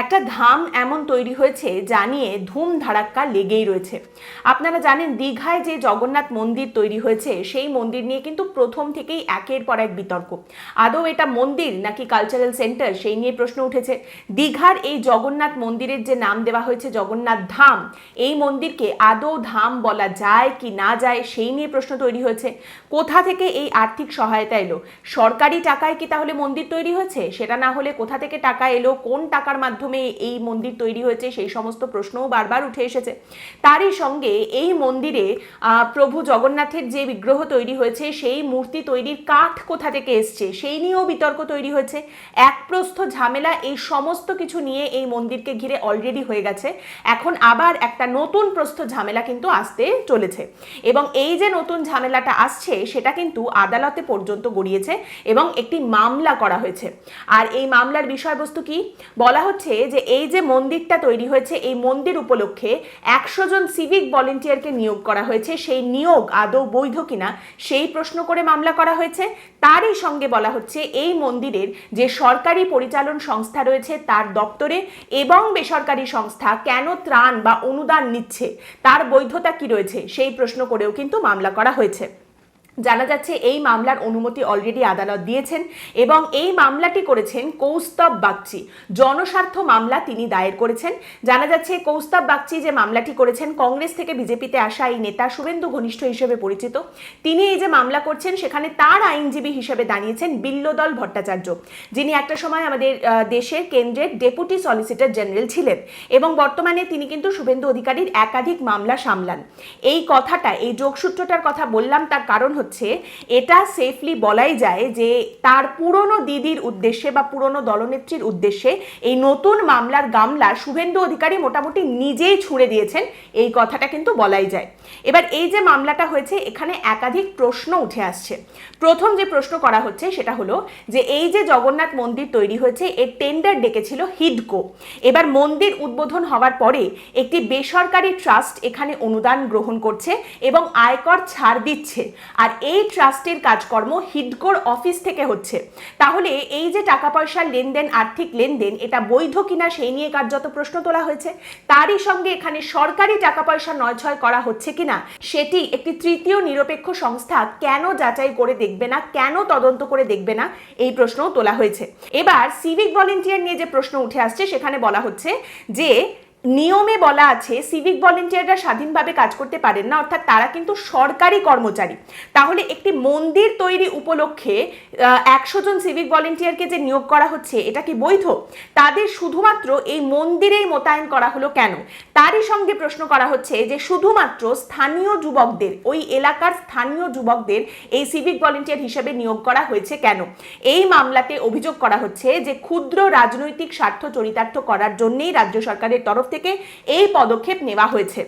একটা ধাম এমন তৈরি হয়েছে যা নিয়ে ধুম ধারাক্কা লেগেই রয়েছে। আপনারা জানেন, দীঘায় যে জগন্নাথ মন্দির তৈরি হয়েছে, সেই মন্দির নিয়ে কিন্তু প্রথম থেকেই একের পর এক বিতর্ক। আদৌ এটা মন্দির নাকি কালচারাল সেন্টার সেই নিয়ে প্রশ্ন উঠেছে। দীঘার এই জগন্নাথ মন্দিরের যে নাম দেওয়া হয়েছে, জগন্নাথ ধাম, এই মন্দিরকে আদৌ ধাম বলা যায় কি না যায়, সেই নিয়ে প্রশ্ন তৈরি হয়েছে। কোথা থেকে এই আর্থিক সহায়তা এলো? সরকারি টাকায় কি তাহলে মন্দির তৈরি হয়েছে? সেটা না হলে কোথা থেকে টাকা এলো? কোন টাকার মাধ্যমে এই মন্দির তৈরি হয়েছে, সেই সমস্ত প্রশ্নও বারবার উঠে এসেছে। তারই সঙ্গে এই মন্দিরে প্রভু জগন্নাথের যে বিগ্রহ তৈরি হয়েছে, সেই মূর্তি তৈরির কাঠ কোথা থেকে এসছে, সেই নিয়েও বিতর্ক তৈরি হয়েছে। এক প্রস্থ ঝামেলা, এই সমস্ত কিছু নিয়ে এই মন্দিরকে ঘিরে অলরেডি হয়ে গেছে। এখন আবার একটা নতুন প্রস্থ ঝামেলা কিন্তু আসতে চলেছে। এবং এই যে নতুন ঝামেলাটা আসছে, সেটা কিন্তু আদালতে পর্যন্ত গড়িয়েছে এবং একটি মামলা করা হয়েছে। আর এই মামলার বিষয়বস্তু কি? বলা হচ্ছে যে এই যে মন্দিরটা তৈরি হয়েছে, এই মন্দির উপলক্ষে একশো জন সিভিক ভলেন্টিয়ারকে নিয়োগ করা হয়েছে। সেই নিয়োগ আদৌ বৈধ কিনা, সেই প্রশ্ন করে মামলা করা হয়েছে। তারই সঙ্গে বলা হচ্ছে, এই মন্দিরের যে সরকারি পরিচালন সংস্থা রয়েছে তার দপ্তরে এবং বেসরকারি সংস্থা কেন ত্রাণ বা অনুদান নিচ্ছে, তার বৈধতা কি রয়েছে, সেই প্রশ্ন করেও কিন্তু মামলা করা হয়েছে। জানা যাচ্ছে এই মামলার অনুমতি অলরেডি আদালত দিয়েছেন এবং এই মামলাটি করেছেন কৌস্তব বাগচি। জনস্বার্থ মামলা তিনি দায়ের করেছেন। জানা যাচ্ছে কৌস্তব বাগচি যে মামলাটি করেছেন কংগ্রেস থেকে বিজেপিতে আসা এই নেতা শুভেন্দু ঘনিষ্ঠ হিসেবে পরিচিত। তিনি এই যে মামলা করছেন, সেখানে তার আইনজীবী হিসেবে দাঁড়িয়েছেন বিল্লদল ভট্টাচার্য, যিনি একটা সময় আমাদের দেশের কেন্দ্রের ডেপুটি সলিসিটর জেনারেল ছিলেন এবং বর্তমানে তিনি কিন্তু শুভেন্দু অধিকারীর একাধিক মামলা সামলান। এই কথাটা এই যোগসূত্রটার কথা বললাম তার কারণ হচ্ছে এটা সেফলি বলাই যায় যে তার পুরনো দিদির উদ্দেশ্যে বা পুরনো দলনেত্রীর উদ্দেশ্যে এই নতুন মামলার গামলা শুভেন্দু অধিকারী মোটামুটি নিজেই ছুঁড়ে দিয়েছেন, এই কথাটা কিন্তু বলাই যায়। এবার এই যে মামলাটা হয়েছে, এখানে একাধিক প্রশ্ন উঠে আসছে। প্রথম যে প্রশ্ন করা হচ্ছে, সেটা হলো যে এই যে জগন্নাথ মন্দির তৈরি হয়েছে, এর টেন্ডার ডেকেছিল হিডকো এবার মন্দির উদ্বোধন হওয়ার পরে একটি বেসরকারি ট্রাস্ট এখানে অনুদান গ্রহণ করছে এবং আয়কর ছাড় দিচ্ছে। আর এই ট্রাস্টের কাজকর্ম হিডকোর অফিস থেকে হচ্ছে। তাহলে এই যে টাকা পয়সার লেনদেন, আর্থিক লেনদেন, এটা বৈধ কিনা সেই নিয়ে কার্যত প্রশ্ন তোলা হয়েছে। তারই সঙ্গে এখানে সরকারি টাকা পয়সা নয় ছয় করা হচ্ছে কিনা, সেটি একটি তৃতীয় নিরপেক্ষ সংস্থা কেন যাচাই করে দেখবে না, কেন তদন্ত করে দেখবে না, এই প্রশ্নও তোলা হয়েছে। এবার সিভিক ভলেন্টিয়ার নিয়ে যে প্রশ্ন উঠে আসছে, সেখানে বলা হচ্ছে যে নিয়মে বলা আছে সিভিক ভলেন্টিয়াররা স্বাধীনভাবে কাজ করতে পারেন না, অর্থাৎ তারা কিন্তু সরকারি কর্মচারী। তাহলে একটি মন্দির তৈরি উপলক্ষে একশো জন সিভিক ভলেন্টিয়ারকে যে নিয়োগ করা হচ্ছে, এটা কি বৈধ? তাদের শুধুমাত্র এই মন্দিরেই মোতায়েন করা হলো কেন? তারই সঙ্গে প্রশ্ন করা হচ্ছে যে শুধুমাত্র স্থানীয় যুবকদের, ওই এলাকার স্থানীয় যুবকদের এই সিভিক ভলেন্টিয়ার হিসেবে নিয়োগ করা হয়েছে কেন? এই মামলাতে অভিযোগ করা হচ্ছে যে ক্ষুদ্র রাজনৈতিক স্বার্থ চরিতার্থ করার জন্যই রাজ্য সরকারের তরফ থেকে এই পদক্ষেপ নেওয়া হয়েছে।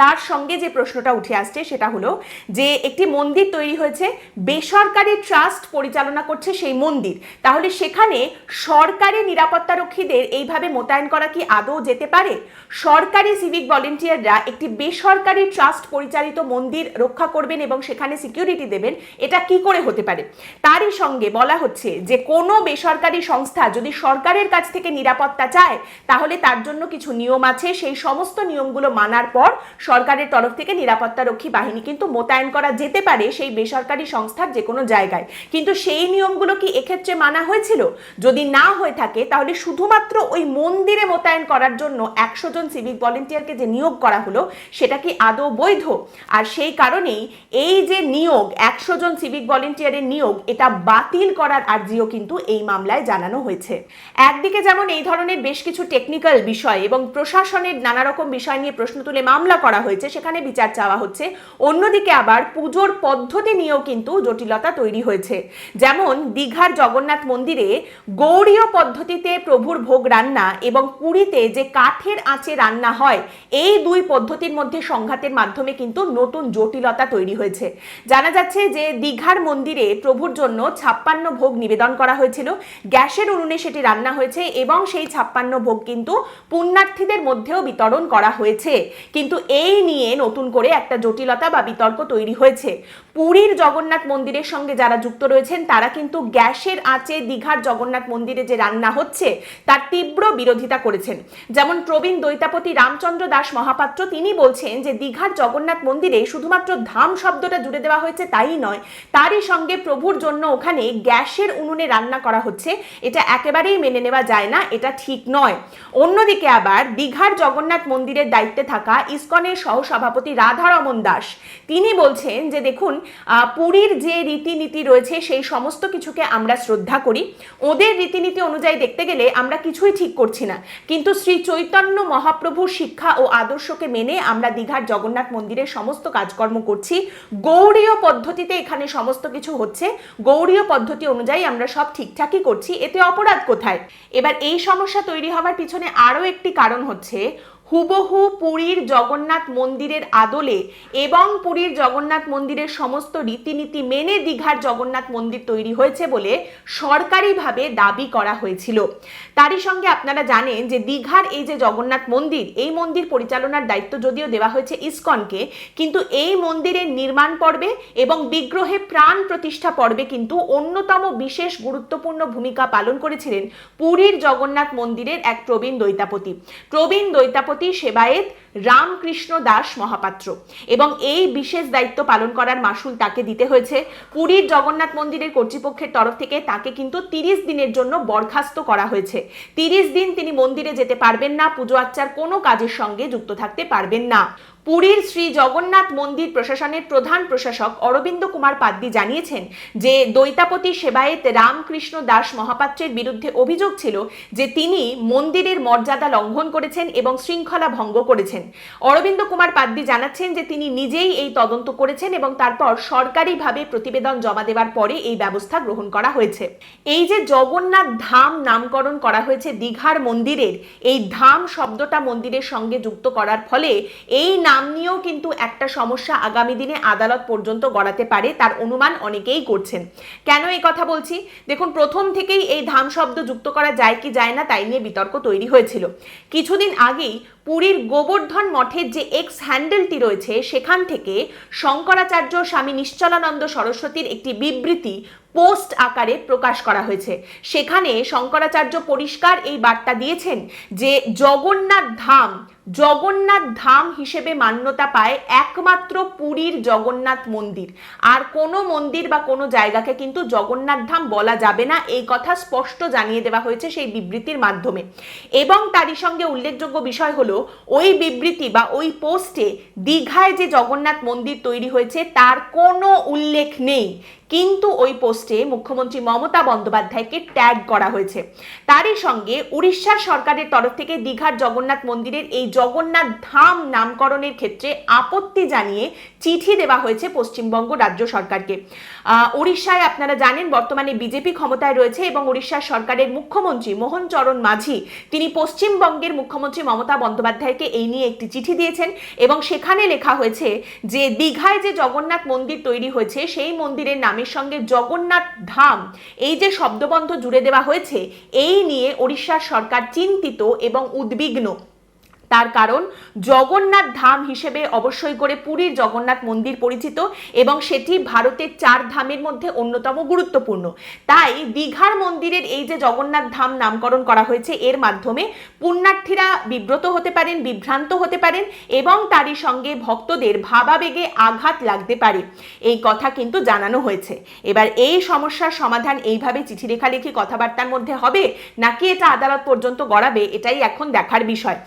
তার সঙ্গে যে প্রশ্নটা উঠে আসছে সেটা হলো যে একটি মন্দির তৈরি হয়েছে, বেসরকারি ট্রাস্ট পরিচালনা করছে সেই মন্দির। তাহলে সেখানে সরকারি নিরাপত্তারক্ষীদের এইভাবে মোতায়েন করা কি আদৌ যেতে পারে? সরকারি সিভিক ভলেন্টিয়াররা একটি বেসরকারি ট্রাস্ট পরিচালিত মন্দির রক্ষা করবেন এবং সেখানে সিকিউরিটি দেবেন, এটা কি করে হতে পারে? তারই সঙ্গে বলা হচ্ছে যে কোনো বেসরকারি সংস্থা যদি সরকারের কাছ থেকে নিরাপত্তা চায়, তাহলে তার জন্য কিছু নিয়ম আছে। সেই সমস্ত নিয়মগুলো মানার পর সরকারের তরফ থেকে নিরাপত্তারক্ষী বাহিনী কিন্তু মোতায়েন করা যেতে পারে সেই বেসরকারি সংস্থার যে কোনো জায়গায়। কিন্তু সেই নিয়মগুলো কি এক্ষেত্রে মানা হয়েছিল? যদি না হয়ে থাকে, তাহলে শুধুমাত্র ওই মন্দিরে মোতায়েন করার জন্য একশো জন সিভিক ভলেন্টিয়ারকে যে নিয়োগ করা হলো, সেটা কি আদৌ বৈধ? আর সেই কারণেই এই যে নিয়োগ, একশো জন সিভিক ভলেন্টিয়ারের নিয়োগ, এটা বাতিল করার আর্জিও কিন্তু এই মামলায় জানানো হয়েছে। একদিকে যেমন এই ধরনের বেশ কিছু টেকনিক্যাল বিষয় এবং প্রশাসনের নানা রকম বিষয় নিয়ে প্রশ্ন তুলে মামলা করা হয়েছে। সেখানে বিচার চাওয়া হচ্ছে। অন্যদিকে আবার পুজোর পদ্ধতি নিয়েও কিন্তু জটিলতা তৈরি হয়েছে। যেমন দীঘার জগন্নাথ মন্দিরে গৌড়ীয় পদ্ধতিতে প্রভুর ভোগ রান্না এবং পুরীতে যে কাঠের আঁচে রান্না হয়, এই দুই পদ্ধতির মধ্যে সংঘাতের মাধ্যমে কিন্তু নতুন জটিলতা তৈরি হয়েছে। জানা যাচ্ছে যে দীঘার মন্দিরে প্রভুর জন্য ছাপ্পান্ন ভোগ নিবেদন করা হয়েছিল। গ্যাসের উনুনে সেটি রান্না হয়েছে এবং সেই ছাপ্পান্ন ভোগ কিন্তু পুণ্যার্থীদের মধ্যেও বিতরণ করা হয়েছে। কিন্তু এই নিয়ে নতুন করে একটা জটিলতা বা বিতর্ক তৈরি হয়েছে। পুরীর জগন্নাথ মন্দিরের সঙ্গে যারা যুক্ত রয়েছেন, তারা কিন্তু গ্যাসের আঁচে দীঘার জগন্নাথ মন্দিরে যে রান্না হচ্ছে, তার তীব্র বিরোধিতা করেছেন। যেমন প্রবীণ দৈতাপতি রামচন্দ্র দাস মহাপাত্র, তিনি বলছেন যে দীঘার জগন্নাথ মন্দিরে শুধুমাত্র ধাম শব্দটা জুড়ে দেওয়া হয়েছে তাই নয়, তারই সঙ্গে প্রভুর জন্য ওখানে গ্যাসের উনুনে রান্না করা হচ্ছে। এটা একেবারেই মেনে নেওয়া যায় না, এটা ঠিক নয়। অন্যদিকে আবার দীঘার জগন্নাথ মন্দিরের দায়িত্বে থাকা ইসকনের সহসভাপতি রাধারমন দাস। তিনি বলছেন যে, দেখুন পুরীর যে রীতিনীতি রয়েছে, সেই সমস্ত কিছুকে আমরা শ্রদ্ধা করি। ওদের রীতিনীতি অনুযায়ী দেখতে গেলে আমরা কিছুই ঠিক করছি না। কিন্তু শ্রী চৈতন্য মহাপ্রভুর শিক্ষা ও আদর্শকে মেনে আমরা দীঘার জগন্নাথ মন্দিরের সমস্ত কাজকর্ম করছি। গৌরীয় পদ্ধতিতে এখানে সমস্ত কিছু হচ্ছে। গৌরীয় পদ্ধতি অনুযায়ী আমরা সব ঠিকঠাকই করছি। এতে অপরাধ কোথায়? এবার এই সমস্যা তৈরি হওয়ার পিছনে আরও একটি কারণ হচ্ছে হুবহু পুরীর জগন্নাথ মন্দিরের আদলে এবং পুরীর জগন্নাথ মন্দিরের সমস্ত রীতিনীতি মেনে দীঘার জগন্নাথ মন্দির তৈরি হয়েছে বলে সরকারিভাবে দাবি করা হয়েছিল। তারই সঙ্গে আপনারা জানেন যে দীঘার এই যে জগন্নাথ মন্দির, এই মন্দির পরিচালনার দায়িত্ব যদিও দেওয়া হয়েছে ইসকনকে, কিন্তু এই মন্দিরের নির্মাণ পর্বে এবং বিগ্রহে প্রাণ প্রতিষ্ঠা পর্বে কিন্তু অন্যতম বিশেষ গুরুত্বপূর্ণ ভূমিকা পালন করেছিলেন পুরীর জগন্নাথ মন্দিরের এক প্রবীণ দৈতাপতি। প্রবীণ দৈতাপতি সেবায়েত রামকৃষ্ণ দাস মহাপাত্র। এবং এই বিশেষ দায়িত্ব পালন করার মাসুল তাকে দিতে হয়েছে। পুরীর জগন্নাথ মন্দিরের কর্তৃপক্ষের তরফ থেকে তাকে কিন্তু তিরিশ দিনের জন্য বরখাস্ত করা হয়েছে। তিরিশ দিন তিনি মন্দিরে যেতে পারবেন না, পুজো আচ্চার কোনো কাজের সঙ্গে যুক্ত থাকতে পারবেন না। পুরীর শ্রী জগন্নাথ মন্দির প্রশাসনের প্রধান প্রশাসক অরবিন্দ কুমার পাদ্দি জানিয়েছেন যে দৈতাপতি সেবায়েত রামকৃষ্ণ দাস মহাপাত্রের বিরুদ্ধে অভিযোগ ছিল যে তিনি মন্দিরের মর্যাদা লঙ্ঘন করেছেন এবং শৃঙ্খলা ভঙ্গ করেছেন। অরবিন্দ কুমার পাদ্দি জানাচ্ছেন যে তিনি নিজেই এই তদন্ত করেছেন এবং তারপর সরকারিভাবে প্রতিবেদন জমা দেওয়ার পরে এই ব্যবস্থা গ্রহণ করা হয়েছে। এই যে জগন্নাথ ধাম নামকরণ করা হয়েছে দীঘার মন্দিরের, এই ধাম শব্দটা মন্দিরের সঙ্গে যুক্ত করার ফলে এই নাম নিয়েও কিন্তু একটা সমস্যা আগামী দিনে আদালত পর্যন্ত গড়াতে পারে, তার অনুমান অনেকেই করছেন। কেন এই কথা বলছি? দেখুন, প্রথম থেকেই এই ধাম শব্দ যুক্ত করা যায় কি যায় না তাই নিয়ে বিতর্ক তৈরি হয়েছিল। কিছুদিন আগেই পুরীর গোবর্ধন মঠের যে এক্স হ্যান্ডেলটি রয়েছে, সেখান থেকে শঙ্করাচার্য স্বামী নিশ্চলানন্দ সরস্বতীর একটি বিবৃতি পোস্ট আকারে প্রকাশ করা হয়েছে। সেখানে শঙ্করাচার্য পরিষ্কার এই বার্তা দিয়েছেন যে, জগন্নাথ ধাম জগন্নাথ ধাম হিসেবে মান্যতা পায় একমাত্র পুরীর জগন্নাথ মন্দির। আর কোনো মন্দির বা কোনো জায়গাকে কিন্তু জগন্নাথ ধাম বলা যাবে না, এই কথা স্পষ্ট জানিয়ে দেওয়া হয়েছে সেই বিবৃতির মাধ্যমে। এবং তারই সঙ্গে উল্লেখযোগ্য বিষয় হলো, ওই বিবৃতি বা ওই পোস্টে দীঘায় যে জগন্নাথ মন্দির তৈরি হয়েছে, তার কোনো উল্লেখ নেই। কিন্তু ওই পোস্টে মুখ্যমন্ত্রী মমতা বন্দ্যোপাধ্যায়কে ট্যাগ করা হয়েছে। তারই সঙ্গে উড়িষ্যার সরকারের তরফ থেকে দীঘার জগন্নাথ মন্দিরের এই জগন্নাথ ধাম নামকরণের ক্ষেত্রে আপত্তি জানিয়ে চিঠি দেওয়া হয়েছে পশ্চিমবঙ্গ রাজ্য সরকারকে। উড়িষ্যায় আপনারা জানেন, বর্তমানে বিজেপি ক্ষমতায় রয়েছে এবং উড়িষ্যার সরকারের মুখ্যমন্ত্রী মোহন চরণ মাঝি, তিনি পশ্চিমবঙ্গের মুখ্যমন্ত্রী মমতা বন্দ্যোপাধ্যায়কে এই নিয়ে একটি চিঠি দিয়েছেন এবং সেখানে লেখা হয়েছে যে, দীঘায় যে জগন্নাথ মন্দির তৈরি হয়েছে, সেই মন্দিরের নামের সঙ্গে জগন্নাথ ধাম, এই যে শব্দবন্ধ জুড়ে দেওয়া হয়েছে, এই নিয়ে ওড়িশার সরকার চিন্তিত এবং উদ্বিগ্ন। তার কারণ, জগন্নাথ ধাম হিসেবে অবশ্যই করে পুরীর জগন্নাথ মন্দির পরিচিত এবং সেটি ভারতের চার ধামের মধ্যে অন্যতম গুরুত্বপূর্ণ। তাই দীঘার মন্দিরের এই যে জগন্নাথ ধাম নামকরণ করা হয়েছে, এর মাধ্যমে পুণ্যার্থীরা বিব্রত হতে পারেন, বিভ্রান্ত হতে পারেন এবং তারই সঙ্গে ভক্তদের ভাবাবেগে আঘাত লাগতে পারে। এই কথা কিন্তু জানানো হয়েছে। এবার এই সমস্যার সমাধান এইভাবে চিঠি লেখালেখি কথাবার্তার মধ্যে হবে, নাকি এটা আদালত পর্যন্ত গড়াবে, এটাই এখন দেখার বিষয়।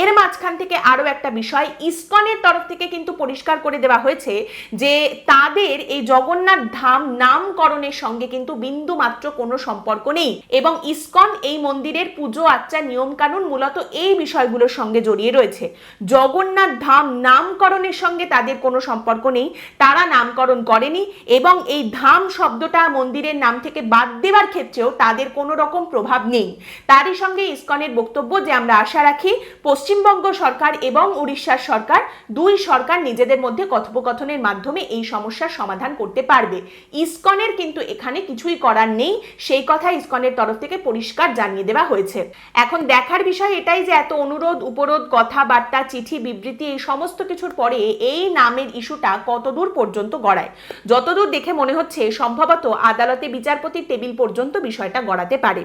এর মাঝখান থেকে আরও একটা বিষয়, ইসকনের তরফ থেকে কিন্তু পরিষ্কার করে দেওয়া হয়েছে যে তাদের এই জগন্নাথ ধাম নামকরণের সঙ্গে কিন্তু বিন্দু মাত্র কোনো সম্পর্ক নেই এবং ইসকন এই মন্দিরের পুজো আচ্চার নিয়মকানুন মূলত এই বিষয়গুলোর সঙ্গে জড়িয়ে রয়েছে। জগন্নাথ ধাম নামকরণের সঙ্গে তাদের কোনো সম্পর্ক নেই, তারা নামকরণ করেনি এবং এই ধাম শব্দটা মন্দিরের নাম থেকে বাদ দেওয়ার ক্ষেত্রেও তাদের কোনো রকম প্রভাব নেই। তারই সঙ্গে ইস্কনের বক্তব্য যে আমরা আশা রাখি, পশ্চিম পশ্চিমবঙ্গ সরকার এবং উড়িষ্যার সরকার দুই সরকার নিজেদের মধ্যে কথোপকথনের মাধ্যমে এই সমস্যার সমাধান করতে পারবে। ইসকনের কিন্তু এখানে কিছুই করার নেই। সেই কথা ইসকনের তরফ থেকে পরিষ্কার জানিয়ে দেওয়া হয়েছে। এখন দেখার বিষয় এটাই যে এত অনুরোধ, উপরোধ, কথাবার্তা, চিঠি, বিবৃতি, এই সমস্ত কিছুর পরে এই নামের ইস্যুটা কতদূর পর্যন্ত গড়ায়? যতদূর দেখে মনে হচ্ছে, সম্ভবত আদালতে বিচারপতির টেবিল পর্যন্ত বিষয়টা গড়াতে পারে।